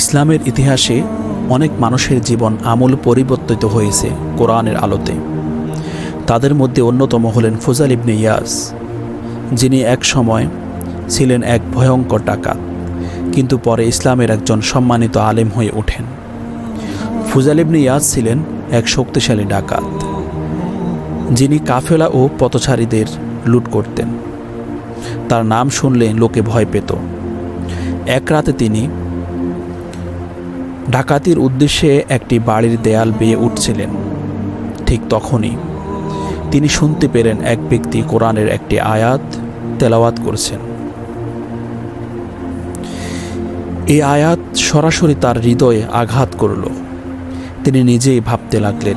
ইসলামের ইতিহাসে অনেক মানুষের জীবন আমূল পরিবর্তিত হয়েছে কোরআনের আলোতে। তাদের মধ্যে অন্যতম হলেন ফুজাল ইবনে ইয়াস। যিনি এক সময় ছিলেন এক ভয়ঙ্কর ডাকাত, কিন্তু পরে ইসলামের একজন সম্মানিত আলেম হয়ে ওঠেন। ফুজাল ইবনে ইয়াস ছিলেন এক শক্তিশালী ডাকাত, যিনি কাফেলা ও পথচারীদের লুট করতেন। তার নাম শুনলে লোকে ভয় পেত। এক রাতে তিনি ডাকাতির উদ্দেশ্যে একটি বাড়ির দেয়াল বেয়ে উঠছিলেন। ঠিক তখনই তিনি শুনতে পেলেন এক ব্যক্তি কোরআনের একটি আয়াত তেলাওয়াত করছেন। এই আয়াত সরাসরি তার হৃদয়ে আঘাত করল। তিনি নিজেই ভাবতে লাগলেন,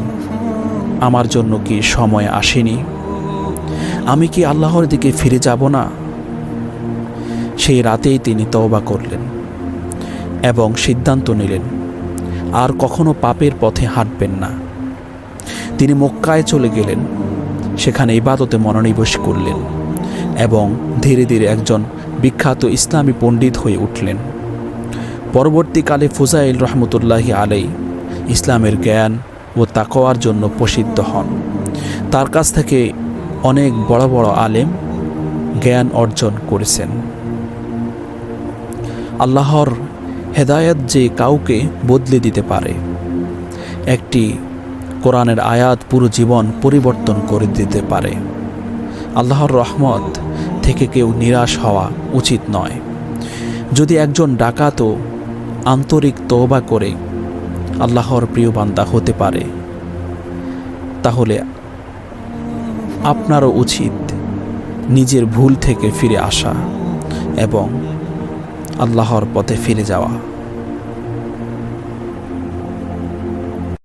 আমার জন্য কি সময় আসেনি? আমি কি আল্লাহর দিকে ফিরে যাব না? সেই রাতেই তিনি তওবা করলেন। এবং সিদ্ধান্ত নিলেন, আর কখনো পাপের পথে হাঁটবেন না। তিনি মক্কায় চলে গেলেন, সেখানে ইবাদতে মনোনিবেশ করলেন এবং ধীরে ধীরে একজন বিখ্যাত ইসলামী পণ্ডিত হয়ে উঠলেন। পরবর্তীকালে ফুজাইল রহমতুল্লাহি আলাই ইসলামের জ্ঞান ও তাকওয়ার জন্য প্রসিদ্ধ হন। তার কাছ থেকে অনেক বড় বড় আলেম জ্ঞান অর্জন করেছেন। আল্লাহর হেদায়ত যে কাউকে বদলে দিতে পারে। একটি কোরআনের আয়াত পুরো জীবন পরিবর্তন করে দিতে পারে। আল্লাহর রহমত থেকে কেউ নিরাশ হওয়া উচিত নয়। যদি একজন ডাকাতও আন্তরিক তওবা করে আল্লাহর প্রিয় বান্দা হতে পারে, তাহলে আপনারও উচিত নিজের ভুল থেকে ফিরে আসা এবং আল্লাহর পথে ফিরে যাওয়া।